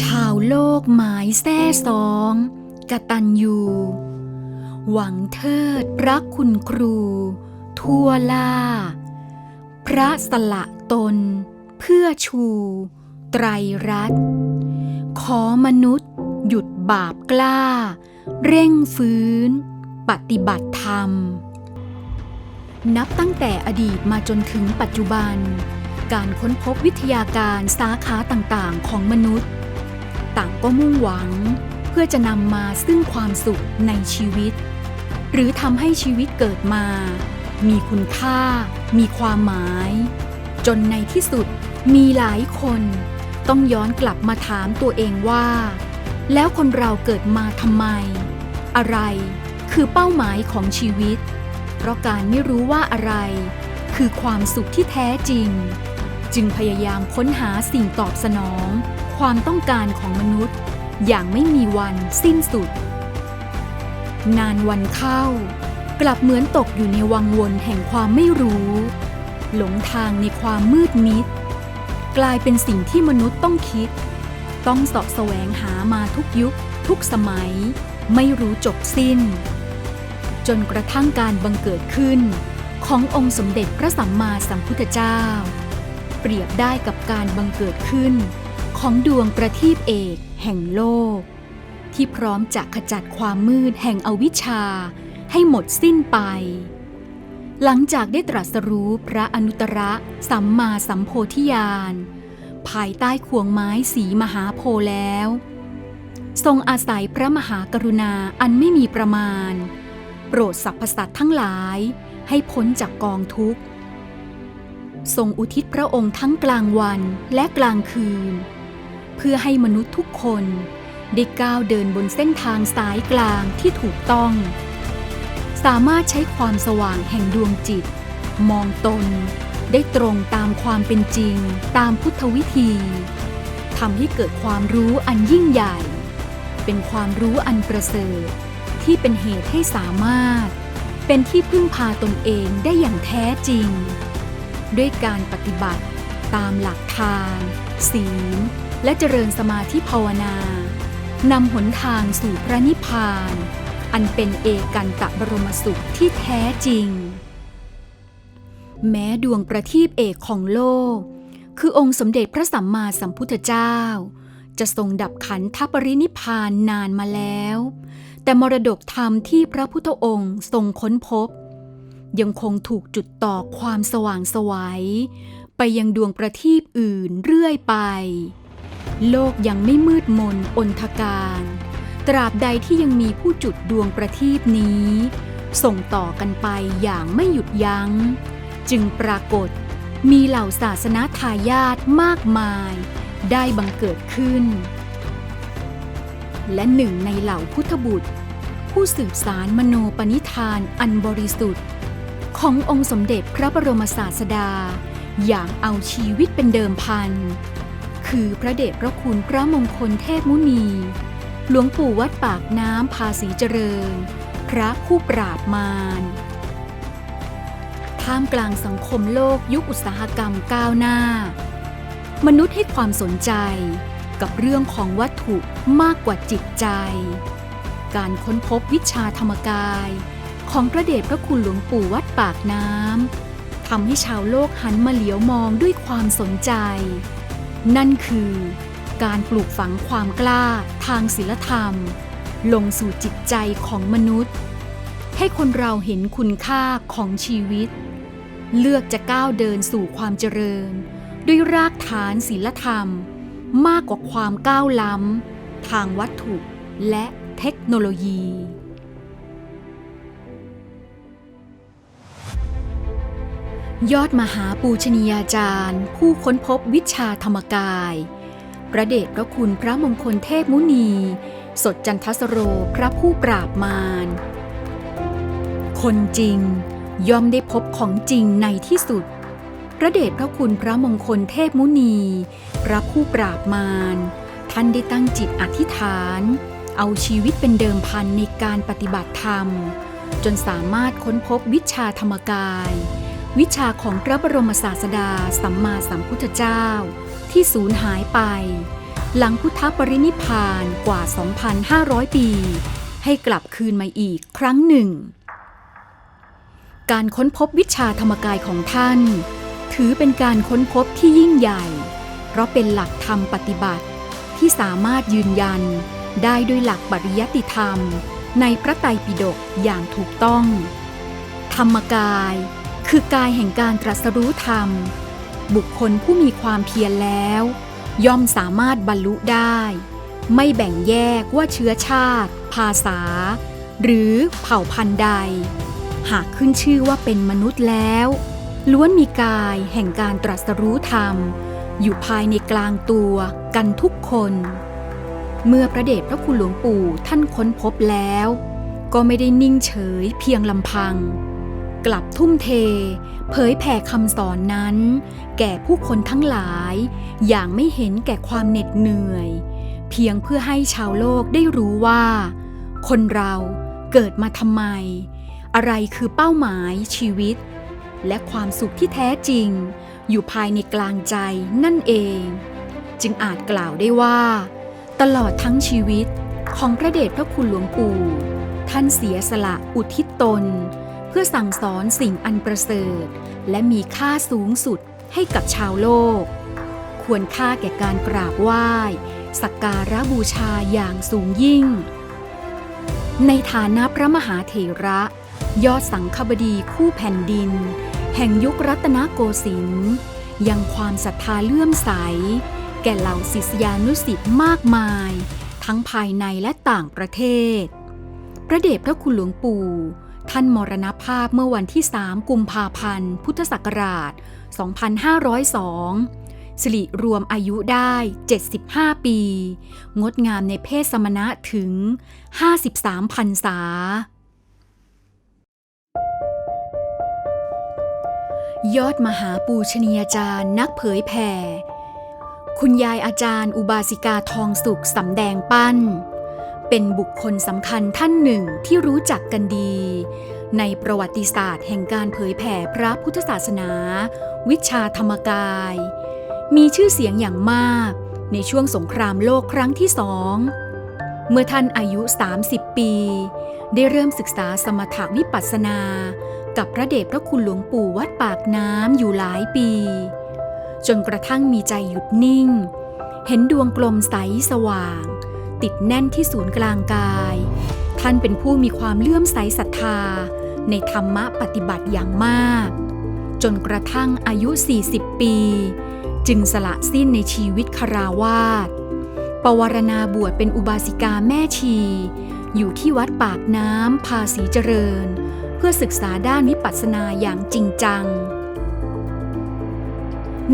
ชาวโลกหมายแท้สองกตัญญูหวังเทิดรักคุณครู ทั่วล่า พระสละตน เพื่อชู ไตรรัตน์ขอมนุษย์ หยุดบาปกล้า เร่งฟื้น ปฏิบัติธรรม นับตั้งแต่อดีตมาจนถึงปัจจุบัน การค้นพบวิทยาการสาขาต่างๆ ของมนุษย์ ต่างก็มุ่งหวัง เพื่อจะนำมาซึ่งความสุขในชีวิต หรือทำให้ชีวิตเกิดมา มีคุณค่า มีความหมาย จนในที่สุดมีหลายคน ต้องย้อนกลับมาถามตัวเองว่า แล้วคนเราเกิดมาทำไม อะไรคือเป้าหมายของชีวิต เพราะการไม่รู้ว่าอะไรคือความสุขที่แท้จริง จึงพยายามค้นหาสิ่งตอบสนอง ความต้องการของมนุษย์ อย่างไม่มีวันสิ้นสุด นานวันเข้า กลับเหมือนตกอยู่ในวังวนแห่งความไม่รู้ หลงทางในความมืดมิด กลายเป็นสิ่งที่มนุษย์ต้องคิด ต้องสาะแสวงหามาทุกยุค ทุกสมัย ไม่รู้จบสิ้น จนกระทั่งการบังเกิดขึ้นขององค์สมเด็จพระสัมมาสัมพุทธเจ้า เปรียบได้กับการบังเกิดขึ้น ของดวงประทีปเอกแห่งโลก ที่พร้อมจะขจัดความมืดแห่งอวิชชา ให้หมดสิ้นไป หลังจากได้ตรัสรู้พระอนุตตรสัมมาสัมโพธิญาณ ภายใต้ควงไม้สีมหาโพแล้ว ทรงอาศัยพระมหากรุณาอันไม่มีประมาณ โปรดสรรพสัตว์ทั้งหลายให้พ้นจากกองทุกข์ ทรงอุทิศพระองค์ทั้งกลางวันและกลางคืน เพื่อให้มนุษย์ทุกคนได้ก้าวเดินบนเส้นทางสายกลางที่ถูกต้อง สามารถใช้ความสว่างแห่งดวงจิต มองตนได้ตรงตามความเป็นจริงตามพุทธวิธีทำให้เกิดความรู้อันยิ่งใหญ่ เป็นความรู้อันประเสริฐที่เป็นเหตุให้สามารถ เป็นที่พึ่งพาตนเองได้อย่างแท้จริง ด้วยการปฏิบัติ ตามหลักทาน ศีล และเจริญสมาธิภาวนานำหนทางสู่พระนิพพาน อันเป็นเอกันตะบรมสุขที่แท้จริง แม้ดวงประทีปเอกของโลก คือองค์สมเด็จพระสัมมาสัมพุทธเจ้า จะทรงดับขันธปรินิพพานนานมาแล้ว แต่มรดกธรรมที่พระพุทธองค์ทรงค้นพบ ยังคงถูกจุดต่อความสว่างสวัยไปยังดวงประทีปอื่นเรื่อยไป โลกยังไม่มืดมนอนทการ ตราบใดที่ยังมีผู้จุดดวงประทีปนี้ ส่งต่อกันไปอย่างไม่หยุดยัง้ง จึงปรากฏมีเหล่าศาสนาทายาทมากมาย ได้บังเกิดขึ้น และหนึ่งในเหล่าพุทธบุตร ผู้สืบสารมโนปณิธานอันบริสุทธิ์ ขององค์สมเด็จพระบรมศาสดา อย่างเอาชีวิตเป็นเดิมพัน คือพระเดชพระคุณพระมงคลเทพมุนี หลวงปู่วัดปากน้ำภาษีเจริญ พระผู้ปราบมารท่ามกลางสังคมโลกยุคอุตสาหกรรมก้าวหน้า มนุษย์ให้ความสนใจกับเรื่องของวัตถุมากกว่าจิตใจ การค้นพบวิชาธรรมกาย ของพระเดชพระคุณหลวงปู่วัดปากน้ำทำให้ชาวโลกหันมาเหลียวมองด้วยความสนใจ นั่นคือการปลูกฝังความกล้าทางศีลธรรม ลงสู่จิตใจของมนุษย์ ให้คนเราเห็นคุณค่าของชีวิต เลือกจะก้าวเดินสู่ความเจริญ ด้วยรากฐานศีลธรรม มากกว่าความก้าวล้ำ ทางวัตถุและเทคโนโลยี ยอดมหาปูชนียาจารย์ ผู้ค้นพบวิชาธรรมกาย พระเดชพระคุณพระมงคลเทพมุนี สดจันทสโรพระผู้ปราบมาร คนจริงย่อมได้พบของจริงในที่สุด พระเดชพระคุณพระมงคลเทพมุนี พระผู้ปราบมาร ท่านได้ตั้งจิตอธิษฐาน เอาชีวิตเป็นเดิมพันในการปฏิบัติธรรม จนสามารถค้นพบวิชาธรรมกาย วิชาของพระบรมศาสดาสัมมาสัมพุทธเจ้า ที่สูญหายไป หลังพุทธปรินิพานกว่า 2,500 ปี ให้กลับคืนมาอีกครั้งหนึ่ง การค้นพบวิชาธรรมกายของท่าน ถือเป็นการค้นพบที่ยิ่งใหญ่ เพราะเป็นหลักธรรมปฏิบัติที่สามารถยืนยันได้ด้วยหลักปริยัติธรรม ในพระไตรปิฎกอย่างถูกต้อง ธรรมกาย คือกายแห่งการตรัสรู้ธรรม บุคคลผู้มีความเพียรแล้ว ย่อมสามารถบรรลุได้ ไม่แบ่งแยกว่าเชื้อชาติ ภาษา หรือเผ่าพันธุ์ใด หากขึ้นชื่อว่าเป็นมนุษย์แล้ว ล้วนมีกายแห่งการตรัสรู้ธรรม อยู่ภายในกลางตัวกันทุกคน เมื่อพระเดชพระคุณหลวงปู่ท่านค้นพบแล้ว ก็ไม่ได้นิ่งเฉยเพียงลำพัง กลับทุ่มเท เผยแผ่คำสอนนั้น แก่ผู้คนทั้งหลาย อย่างไม่เห็นแก่ความเหน็ดเหนื่อย เพียงเพื่อให้ชาวโลกได้รู้ว่า คนเราเกิดมาทำไม อะไรคือเป้าหมายชีวิต และความสุขที่แท้จริง อยู่ภายในกลางใจนั่นเอง จึงอาจกล่าวได้ว่า ตลอดทั้งชีวิตของพระเดชพระคุณหลวงปู่ ท่านเสียสละอุทิศตน เพื่อสั่งสอนสิ่งอันประเสริฐ และมีค่าสูงสุดให้กับชาวโลก ควรค่าแก่การกราบไหว้สักการะบูชาอย่างสูงยิ่ง ในฐานะพระมหาเถระ ยอดสังคบดีคู่แผ่นดิน แห่งยุครัตนโกสินทร์ยังความศรัทธาเลื่อมใส แก่เหล่าศิษยานุศิษย์มากมาย ทั้งภายในและต่างประเทศ พระเดชพระคุณหลวงปู่ ท่านมรณภาพเมื่อวันที่ 3 กุมภาพันธ์ พุทธศักราช 2502 สิริรวมอายุได้ 75 ปี งดงามในเพศสมณะถึง 53พรรษา ยอดมหาปูชนียาจารย์นักเผยแผ่ คุณยายอาจารย์อุบาสิกาทองสุขสำแดงปั้น เป็นบุคคลสำคัญท่านหนึ่งที่รู้จักกันดี ในประวัติศาสตร์แห่งการเผยแผ่พระพุทธศาสนา วิชาธรรมกาย มีชื่อเสียงอย่างมากในช่วงสงครามโลกครั้งที่สอง เมื่อท่านอายุ 30 ปี ได้เริ่มศึกษาสมถะวิปัสสนา กับพระเดชพระคุณหลวงปู่วัดปากน้ำอยู่หลายปี จนกระทั่งมีใจหยุดนิ่ง เห็นดวงกลมใสสว่าง ติดแน่นที่ศูนย์กลางกาย ท่านเป็นผู้มีความเลื่อมใสศรัทธา ในธรรมะปฏิบัติอย่างมาก จนกระทั่งอายุ 40 ปี จึงสละสิ้นในชีวิตคาราวาสปวารณาบวชเป็นอุบาสิกาแม่ชี อยู่ที่วัดปากน้ำภาษีเจริญ เพื่อศึกษาด้านวิปัสสนาอย่างจริงจัง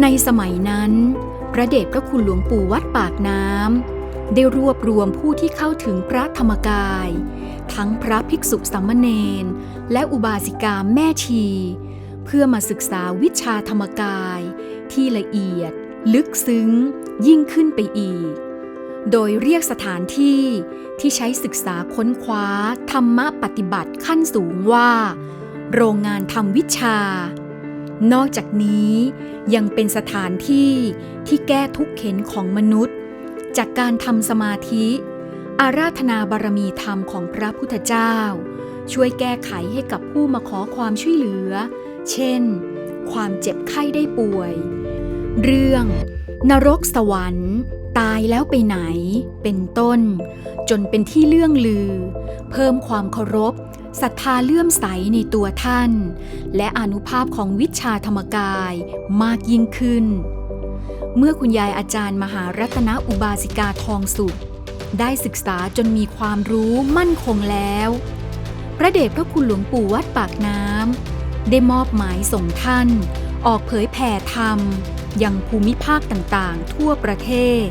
ในสมัยนั้น พระเดชพระคุณหลวงปู่วัดปากน้ำ ได้รวบรวมผู้ที่เข้าถึงพระธรรมกาย ทั้งพระภิกษุสามเณรและอุบาสิกาแม่ชี เพื่อมาศึกษาวิชาธรรมกาย ที่ละเอียด ลึกซึ้ง ยิ่งขึ้นไปอีก โดยเรียกสถานที่ที่ใช้ศึกษาค้นคว้าธรรมะปฏิบัติขั้นสูงว่า โรงงานทำวิชา นอกจากนี้ยังเป็นสถานที่ที่แก้ทุกข์เข็นของมนุษย์ จากการทำสมาธิ อาราธนาบารมีธรรมของพระพุทธเจ้า ช่วยแก้ไขให้กับผู้มาขอความช่วยเหลือ เช่น ความเจ็บไข้ได้ป่วย เรื่อง นรกสวรรค์ ตายแล้วไปไหน เป็นต้น จนเป็นที่เลื่องลือ เพิ่มความเคารพศรัทธาเลื่อมใสในตัวท่าน และอนุภาพของวิชาธรรมกายมากยิ่งขึ้น เมื่อคุณยายอาจารย์มหารัตนอุบาสิกาทองสุข ได้ศึกษาจนมีความรู้มั่นคงแล้ว พระเดชพระคุณหลวงปู่วัดปากน้ำได้มอบหมายส่งท่าน ออกเผยแผ่ธรรม ยังภูมิภาคต่างๆ ทั่วประเทศ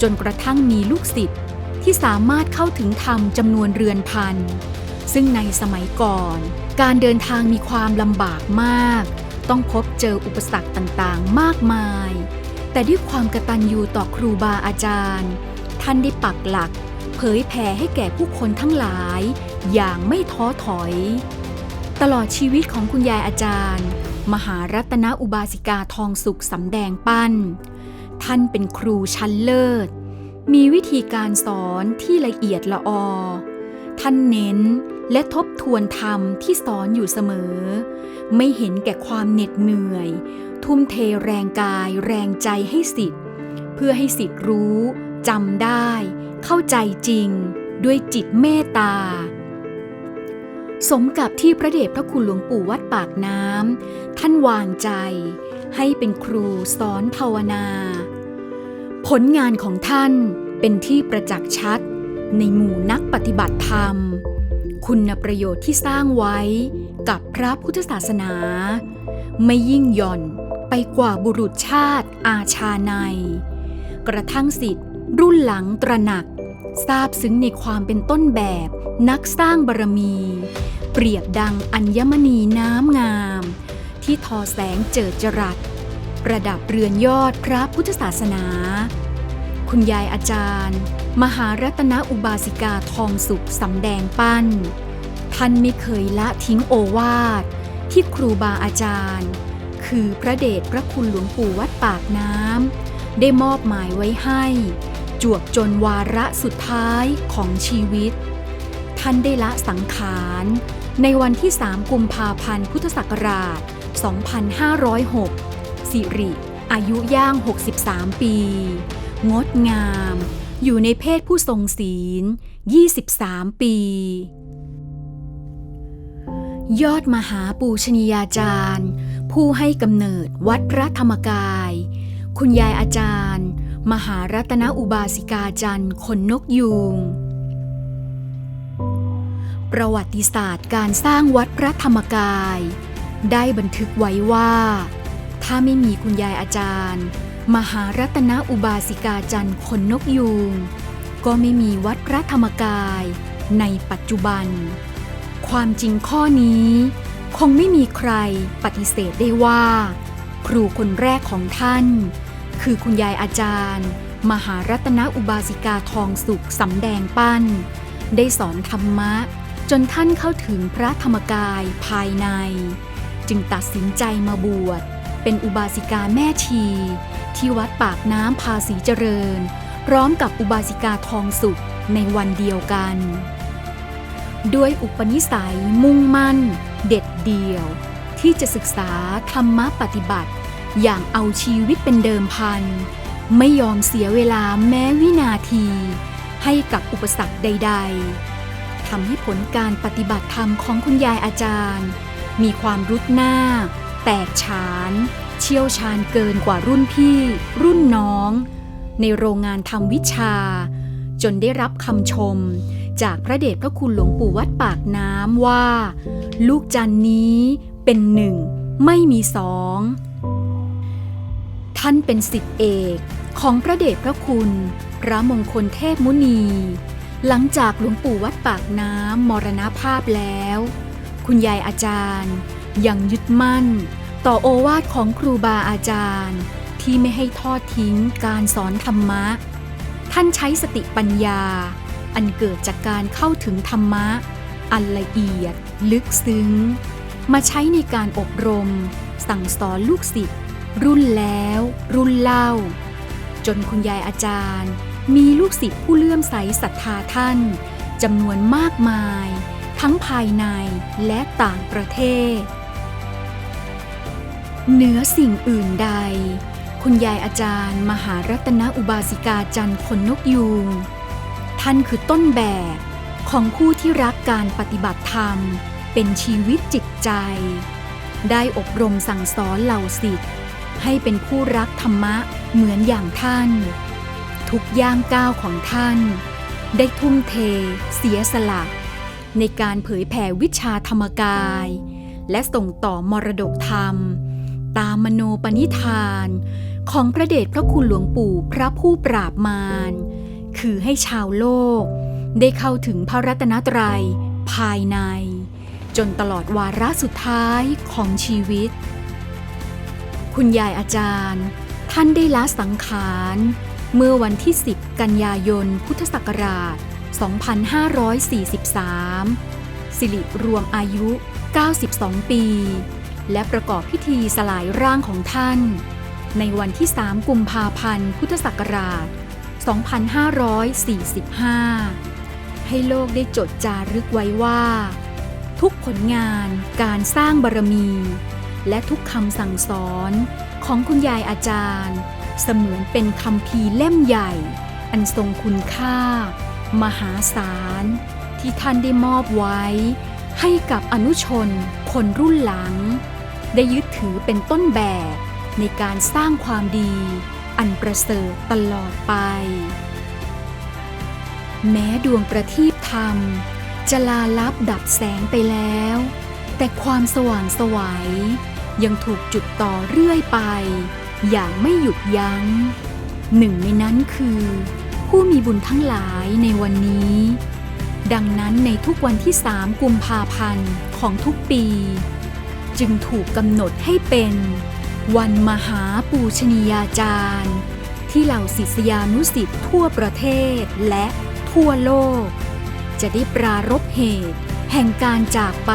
จนกระทั่งมีลูกศิษย์ที่สามารถเข้าถึงธรรมจำนวนเรือนพัน ซึ่งในสมัยก่อน การเดินทางมีความลำบากมาก ต้องพบเจออุปสรรคต่างๆ มากมาย แต่ด้วยความกระตัญญูต่อครูบาอาจารย์ ท่านได้ปักหลัก เผยแผ่ให้แก่ผู้คนทั้งหลาย อย่างไม่ท้อถอย ตลอดชีวิตของคุณยายอาจารย์ มหารัตนอุบาสิกาทองสุขสำแดงปั้น ท่านเป็นครูชั้นเลิศ มีวิธีการสอนที่ละเอียดละออ ท่านเน้นและทบทวนธรรมที่สอนอยู่เสมอ ไม่เห็นแก่ความเหน็ดเหนื่อย ทุ่มเทแรงกายแรงใจให้สิทธิ์ เพื่อให้สิทธิ์รู้จำได้ เข้าใจจริง ด้วยจิตเมตตา สมกับที่พระเดชพระคุณหลวงปู่วัดปากน้ำท่านวางใจ ให้เป็นครูสอนภาวนา ผลงานของท่านเป็นที่ประจักษ์ชัด ในหมู่นักปฏิบัติธรรม คุณประโยชน์ที่สร้างไว้กับพระพุทธศาสนา ไม่ยิ่งหย่อน ไปกว่าบุรุษชาติอาชาใน กระทั่งสิทธิ์รุ่นหลังตระหนักทราบซึ้งในความเป็นต้นแบบนักสร้างบารมี เปรียบดังอัญมณีน้ำงาม ที่ทอแสงเจิดจรัส ประดับเรือนยอดพระพุทธศาสนา คุณยายอาจารย์ มหารัตนอุบาสิกาทองสุขสำแดงปั้น ท่านไม่เคยละทิ้งโอวาทที่ครูบาอาจารย์ คือพระเดชพระคุณหลวงปู่วัดปากน้ำได้มอบหมายไว้ให้ จวบจนวาระสุดท้ายของชีวิต ท่านได้ละสังขาร ในวันที่ 3 กุมภาพันธ์พุทธศักราช 2506 สิริ อายุย่าง 63 ปี งดงาม อยู่ในเพศผู้ทรงศีล 23 ปียอดมหาปูชนียาจารย์ ผู้ให้กำเนิดวัดพระธรรมกาย คุณยายอาจารย์ มหารัตนอุบาสิกาจันทร์ขนนกยูง ประวัติศาสตร์การสร้างวัดพระธรรมกาย ได้บันทึกไว้ว่า ถ้าไม่มีคุณยายอาจารย์ มหารัตนอุบาสิกาจันทร์ขนนกยูง ก็ไม่มีวัดพระธรรมกายในปัจจุบัน ความจริงข้อนี้ คงไม่มีใครปฏิเสธได้ว่า ครูคนแรกของท่าน คือคุณยายอาจารย์ มหารัตนอุบาสิกาทองสุขสำแดงปั้น ได้สอนธรรมะ จนท่านเข้าถึงพระธรรมกายภายใน จึงตัดสินใจมาบวชเป็นอุบาสิกาแม่ชี ที่วัดปากน้ำภาษีเจริญ พร้อมกับอุบาสิกาทองสุขในวันเดียวกัน ด้วยอุปนิสัยมุ่งมั่น เด็ดเดี่ยว ที่จะศึกษาธรรมะปฏิบัติ อย่างเอาชีวิตเป็นเดิมพัน ไม่ยอมเสียเวลาแม้วินาที ให้กับอุปสรรคใด ๆทำให้ผลการปฏิบัติธรรมของคุณยายอาจารย์ มีความรุดหน้า แตกฉาน เชี่ยวชาญเกินกว่ารุ่นพี่ รุ่นน้อง ในโรงงานทำวิชา จนได้รับคำชม จากพระเดชพระคุณหลวงปู่วัดปากน้ำว่า ลูกจันนี้เป็นหนึ่งไม่มีสอง ท่านเป็นสิทธิเอกของพระเดชพระคุณ พระมงคลเทพมุนี หลังจากหลวงปู่วัดปากน้ำมรณภาพแล้ว คุณยายอาจารย์ยังยึดมั่น ต่อโอวาทของครูบาอาจารย์ ที่ไม่ให้ทอดทิ้งการสอนธรรมะ ท่านใช้สติปัญญา อันเกิดจากการเข้าถึงธรรมะ อันละเอียด ลึกซึ้ง มาใช้ในการอบรม สั่งสอนลูกศิษย์รุ่นแล้ว รุ่นเล่า จนคุณยายอาจารย์ มีลูกศิษย์ผู้เลื่อมใสศรัทธาท่านจำนวนมากมาย ทั้งภายในและต่างประเทศ เหนือสิ่งอื่นใด คุณยายอาจารย์ มหารัตนอุบาสิกาจันทร์ขนนกยูง ท่านคือต้นแบบของผู้ที่รักการปฏิบัติธรรม เป็นชีวิตจิตใจ ได้อบรมสั่งสอนเหล่าศิษย์ให้เป็นผู้รักธรรมะเหมือนอย่างท่าน ทุกย่างก้าวของท่าน ได้ทุ่มเท เสียสละ ในการเผยแผ่วิชาธรรมกาย และส่งต่อมรดกธรรม ตามมโนปณิธาน ของพระเดชพระคุณหลวงปู่พระผู้ปราบมาร คือให้ชาวโลก ได้เข้าถึงพระรัตนตรัย ภายใน จนตลอดวาระสุดท้ายของชีวิต คุณยายอาจารย์ ท่านได้ละสังขาร เมื่อวันที่ 10 กันยายน พุทธศักราช 2543 สิริรวมอายุ 92 ปี และประกอบพิธีสลายร่างของท่าน ในวันที่ 3 กุมภาพันธ์ พุทธศักราช2545 2,545 ให้โลกได้จดจารึกไว้ว่า ทุกผลงานการสร้างบารมี และทุกคำสั่งสอนของคุณยายอาจารย์ เสมือนเป็นคำพีเล่มใหญ่ อันทรงคุณค่า มหาศาล ที่ท่านได้มอบไว้ ให้กับอนุชน คนรุ่นหลัง ได้ยึดถือเป็นต้นแบบในการสร้างความดี อันประเสริฐตลอดไป แม้ดวงประทีปธรรม จะลาลับดับแสงไปแล้ว แต่ความสว่างสวัยยังถูกจุดต่อเรื่อยไป อย่างไม่หยุดยัง้ง หนึ่งในนั้นคือ ผู้มีบุญทั้งหลายในวันนี้ ดังนั้นในทุกวันที่สามกุมภาพันธ์ของทุกปี จึงถูกกำหนดให้เป็น วันมหาปูชนียาจารย์ ที่เหล่าศิษยานุสิษย์ทั่วประเทศและทั่วโลก จะได้ปรารบเหตุ แห่งการจากไป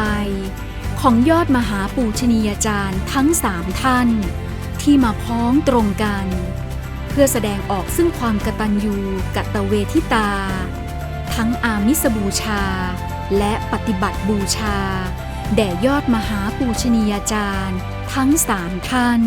ของยอดมหาปูชนียาจารย์ทั้งสามท่าน ที่มาพ้องตรงกัน เพื่อแสดงออกซึ่งความกตัญญูกตเวทิตา ทั้งอามิสบูชา และปฏิบัติบูชา แด่ยอดมหาปูชนียาจารย์ ทั้งสามท่าน